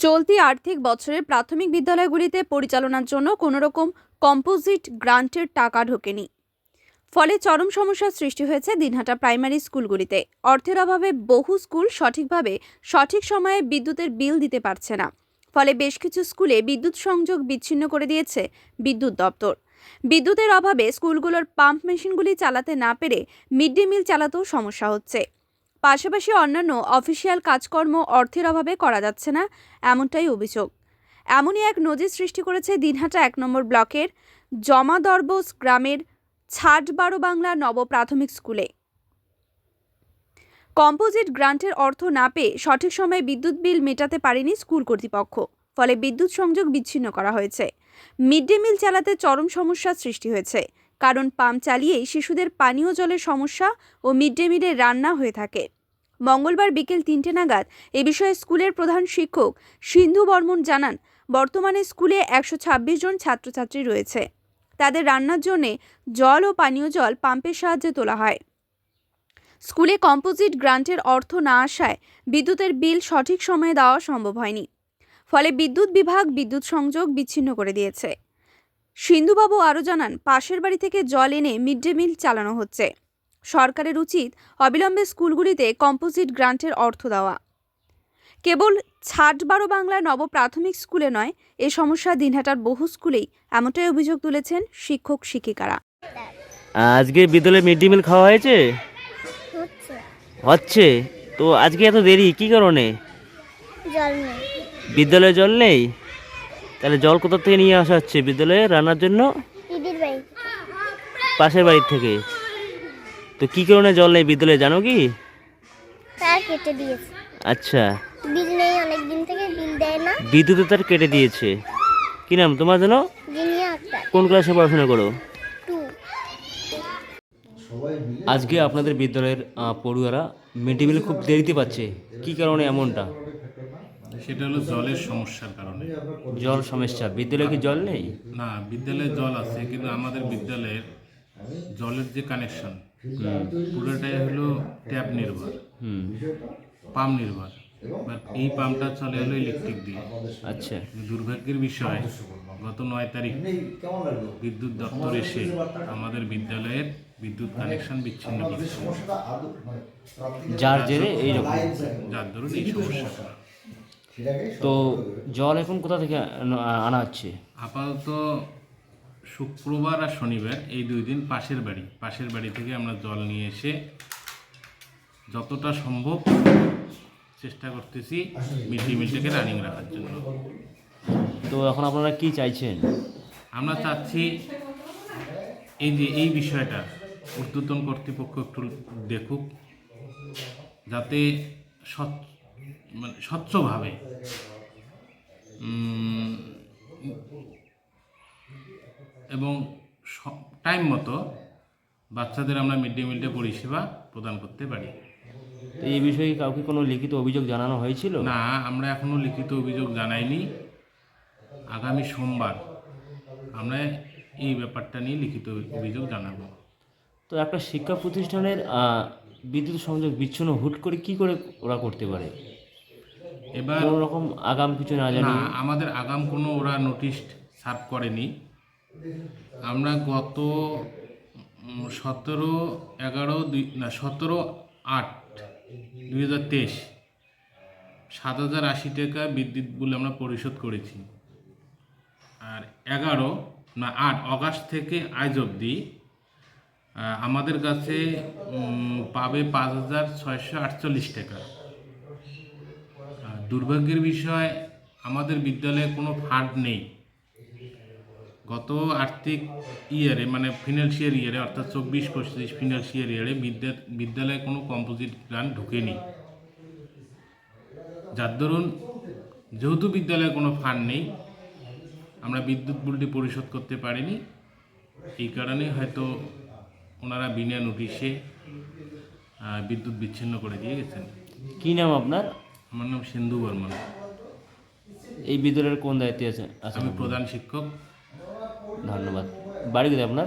চলতি আর্থিক বছরের প্রাথমিক বিদ্যালয়গুলিতে পরিচালনার জন্য কোনোরকম কম্পোজিট গ্রান্টের টাকা ঢোকেনি। ফলে চরম সমস্যার সৃষ্টি হয়েছে দিনহাটা প্রাইমারি স্কুলগুলিতে। অর্থের অভাবে বহু স্কুল সঠিকভাবে সঠিক সময়ে বিদ্যুতের বিল দিতে পারছে না। ফলে বেশ কিছু স্কুলে বিদ্যুৎ সংযোগ বিচ্ছিন্ন করে দিয়েছে বিদ্যুৎ দপ্তর। বিদ্যুতের অভাবে স্কুলগুলোর পাম্প মেশিনগুলি চালাতে না পেরে মিড ডে মিল চালাতেও সমস্যা হচ্ছে। পাশাপাশি অন্যান্য অফিসিয়াল কাজকর্ম অর্থের অভাবে করা যাচ্ছে না, এমনটাই অভিযোগ। এমনই এক নজির সৃষ্টি করেছে দিনহাটা এক নম্বর ব্লকের জমাদরবোস গ্রামের ছাট বারো বাংলা নব প্রাথমিক স্কুলে। কম্পোজিট গ্রান্টের অর্থ না পেয়ে সঠিক সময়ে বিদ্যুৎ বিল মেটাতে পারেনি স্কুল কর্তৃপক্ষ, ফলে বিদ্যুৎ সংযোগ বিচ্ছিন্ন করা হয়েছে। মিড ডে মিল চালাতে চরম সমস্যার সৃষ্টি হয়েছে, কারণ পাম্প চালিয়েই শিশুদের পানীয় জলের সমস্যা ও মিড ডে মিলের রান্না হয়ে থাকে। মঙ্গলবার বিকেল তিনটে নাগাদ এ বিষয়ে স্কুলের প্রধান শিক্ষক সিন্ধু বর্মন জানান, বর্তমানে স্কুলে একশো ছাব্বিশ জন ছাত্রছাত্রী রয়েছে। তাদের রান্নার জন্যে জল ও পানীয় জল পাম্পের সাহায্যে তোলা হয়। স্কুলে কম্পোজিট গ্রান্টের অর্থ না আসায় বিদ্যুতের বিল সঠিক সময়ে দেওয়া সম্ভব হয়নি। ফলে বিদ্যুৎ বিভাগ বিদ্যুৎ সংযোগ বিচ্ছিন্ন করে দিয়েছে। সিন্ধুবাবু আরও জানান, পাশের বাড়ি থেকে জল এনে মিড ডে মিল চালানো হচ্ছে। সরকারের উচিত অবিলম্বে স্কুলগুলিতে কম্পোজিট গ্রান্টের অর্থ দেওয়া। কেবল ছাট বারো বাংলা নব প্রাথমিক স্কুলে নয় এ সমস্যা দিনহাটার বহু স্কুলেই এমনটাই অভিযোগ তুলেছেন শিক্ষক শিক্ষিকারা। আজকে বিদ্যালয়ে মিড ডে মিল খাওয়া হয়েছে? হচ্ছে। হচ্ছে? তো আজকে এত দেরি কি কারণে? জল বিদ্যালয়ে জল নেই? তাহলে জল কোথা থেকে নিয়ে আসা হচ্ছে বিদ্যালয়ে রান্নার জন্য? পাশের বাড়ির থেকে? তো কি কারণে জল নেই বিদ্যালয়ে জানো কি? তার কেটে দিয়েছে। আচ্ছা। বিল নেই অনেক দিন থেকে বিল দেয় না। বিদ্যুতে তার কেটে দিয়েছে। কি নাম তোমার জানো কোন ক্লাসে পড়াশোনা করো? আজকে আপনাদের বিদ্যালয়ের পড়ুয়ারা মিড ডে মিল খুব দেরিতে পাচ্ছে। কি কারণে এমনটা? সেটা হলো জলের সমস্যার কারণে। জল সমস্যা। বিদ্যালয়ে কি জল নেই? না বিদ্যালয়ে জল আছে কিন্তু আমাদের বিদ্যালয়ের জলের যে কানেকশন পুরোটাই হলো ট্যাপ নির্ভর। হুম। পাম্প নির্ভর। But এই পাম্পটা চলে হলো ইলেকট্রিক দিয়ে। আচ্ছা। দুর্ভাগ্যের বিষয় গত নয় তারিখ বিদ্যুৎ দপ্তর এসে আমাদের বিদ্যালয়ের বিদ্যুৎ কানেকশন বিচ্ছিন্ন করেছে। যার জেরে এইরকম। যার দরুন এই সমস্যাটা তো জল এখন কোথা থেকে আনা হচ্ছে? আপাতত শুক্রবার আর শনিবার এই দুই দিন পাশের বাড়ি। পাশের বাড়ি থেকে আমরা জল নিয়ে এসে যতটা সম্ভব চেষ্টা করতেছি ডে মিলটাকে রানিং রাখার জন্য। তো এখন আপনারা কি চাইছেন? আমরা চাচ্ছি এই যে এই বিষয়টা ঊর্ধ্বতন কর্তৃপক্ষ একটু দেখুক যাতে মানে স্বচ্ছভাবে এবং টাইম মতো বাচ্চাদের আমরা মিড ডে মিলটা পরিষেবা প্রদান করতে পারি। তো এই বিষয়ে কাউকে কোনো লিখিত অভিযোগ জানানো হয়েছিল? না আমরা এখনও লিখিত অভিযোগ জানাইনি। আগামী সোমবার আমরা এই ব্যাপারটা নিয়ে লিখিত অভিযোগ জানাব। তো একটা শিক্ষা প্রতিষ্ঠানের বিদ্যুৎ সংযোগ বিচ্ছিন্ন হুট করে কি করে ওরা করতে পারে? এবার কোনো রকম আগাম কিছু না জানি। না আমাদের আগাম কোনো ওরা নোটিশ সার্ভ করেনি। আমরা গত সতেরো, এগারো, দুই, না, সতেরো, আট, দুই হাজার তেইশ, সাত হাজার আশি টাকা বিদ্যুৎ বিল আমরা পরিশোধ করেছি। আর এগারো, না, আট অগাস্ট থেকে আজ অবধি আমাদের কাছে পাবে পাঁচ হাজার ছয়শো আটচল্লিশ টাকা। দুর্ভাগ্যের বিষয়, আমাদের বিদ্যালয়ে কোনো ফান্ড নেই। গত আর্থিক ইয়ারে মানে ফিনান্সিয়াল ইয়ারে অর্থাৎ চব্বিশ পঁচিশ ফিনান্সিয়াল ইয়ারে বিদ্যা বিদ্যালয়ে কোনো কম্পোজিট গ্রান্ট ঢুকেনি। যার দরুন যেহেতু বিদ্যালয়ে কোনো ফান্ড নেই আমরা বিদ্যুৎ বিলটি পরিশোধ করতে পারিনি। এই কারণে হয়তো ওনারা বিনা নোটিশে বিদ্যুৎ বিচ্ছিন্ন করে দিয়ে গেছেন। কি নাম আপনার? আমার নাম সিন্ধু বর্মন। এই বিদ্যালয়ের কোন দায়িত্বে আছে আমি প্রধান শিক্ষক। ধন্যবাদ। বাড়ি কোথায় আপনার?